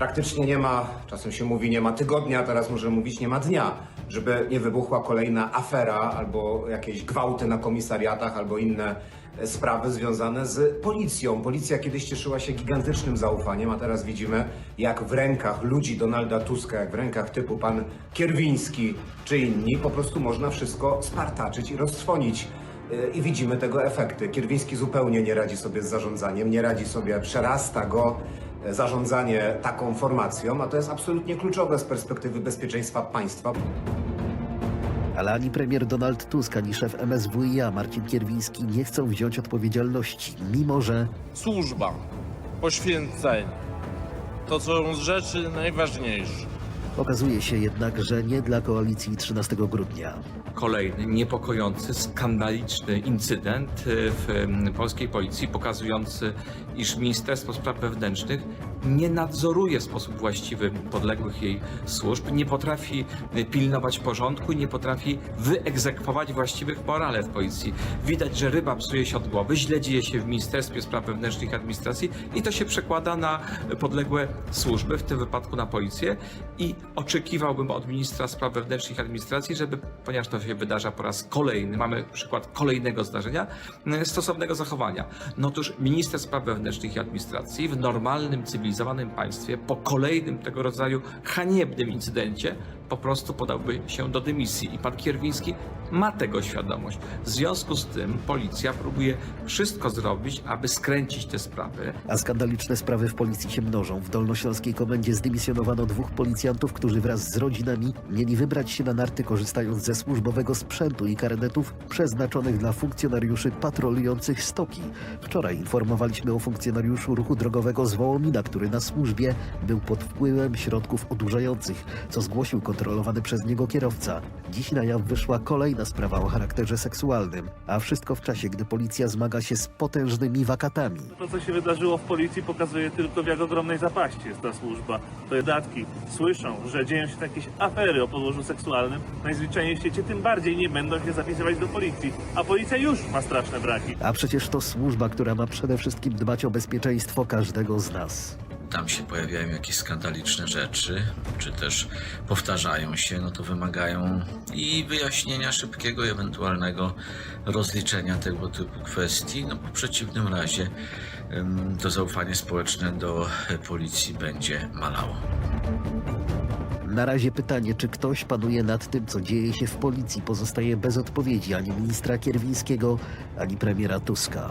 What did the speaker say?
praktycznie nie ma, czasem się mówi nie ma tygodnia, teraz możemy mówić nie ma dnia, żeby nie wybuchła kolejna afera albo jakieś gwałty na komisariatach albo inne e, sprawy związane z policją. Policja kiedyś cieszyła się gigantycznym zaufaniem, a teraz widzimy, jak w rękach ludzi Donalda Tuska, jak w rękach typu pan Kierwiński czy inni, po prostu można wszystko spartaczyć i roztrwonić. Yy, I widzimy tego efekty. Kierwiński zupełnie nie radzi sobie z zarządzaniem, nie radzi sobie, przerasta go e, zarządzanie taką formacją, a to jest absolutnie kluczowe z perspektywy bezpieczeństwa państwa. Ale ani premier Donald Tusk, ani szef MSWiA Marcin Kierwiński nie chcą wziąć odpowiedzialności, mimo że służba, poświęcenie. To są rzeczy najważniejsze. Okazuje się jednak, że nie dla koalicji 13 grudnia. kolejny niepokojący, skandaliczny incydent e, w polskiej policji, pokazujący, iż Ministerstwo Spraw Wewnętrznych nie nadzoruje w sposób właściwy podległych jej służb, nie potrafi e, pilnować porządku, nie potrafi wyegzekwować właściwych morale w policji. Widać, że ryba psuje się od głowy, źle dzieje się w Ministerstwie Spraw Wewnętrznych i Administracji i to się przekłada na podległe służby, w tym wypadku na policję i oczekiwałbym od ministra spraw wewnętrznych i administracji, żeby, ponieważ to się wydarza po raz kolejny, mamy przykład kolejnego zdarzenia, e, stosownego zachowania. No otóż minister spraw wewnętrznych i administracji w normalnym, cywilizowanym państwie po kolejnym tego rodzaju haniebnym incydencie po prostu podałby się do dymisji i pan Kierwiński ma tego świadomość. W związku z tym policja próbuje wszystko zrobić, aby skręcić te sprawy, A skandaliczne sprawy w policji się mnożą. W Dolnośląskiej Komendzie zdymisjonowano dwóch policjantów, którzy wraz z rodzinami mieli wybrać się na narty korzystając ze służbowego sprzętu i karnetów przeznaczonych dla funkcjonariuszy patrolujących stoki. Wczoraj informowaliśmy o funkcjonariuszu ruchu drogowego z Wołomina, który na służbie był pod wpływem środków odurzających, co zgłosił kontrolowany przez niego kierowca. Dziś na jaw wyszła kolejna sprawa o charakterze seksualnym, a wszystko w czasie, gdy policja zmaga się z potężnymi wakatami. To, co się wydarzyło w policji, pokazuje tylko, w jak ogromnej zapaści jest ta służba. To dodatki słyszą, że dzieją się jakieś afery o podłożu seksualnym. Najzwyczajniej w świecie tym bardziej nie będą się zapisywać do policji. A policja już ma straszne braki. A przecież to służba, która ma przede wszystkim dbać o bezpieczeństwo każdego z nas. Tam się pojawiają jakieś skandaliczne rzeczy, czy też powtarzają się, no to wymagają i wyjaśnienia szybkiego, ewentualnego rozliczenia tego typu kwestii. No, bo w przeciwnym razie to zaufanie społeczne do policji będzie malało. Na razie pytanie, czy ktoś panuje nad tym, co dzieje się w policji, pozostaje bez odpowiedzi ani ministra Kierwińskiego, ani premiera Tuska.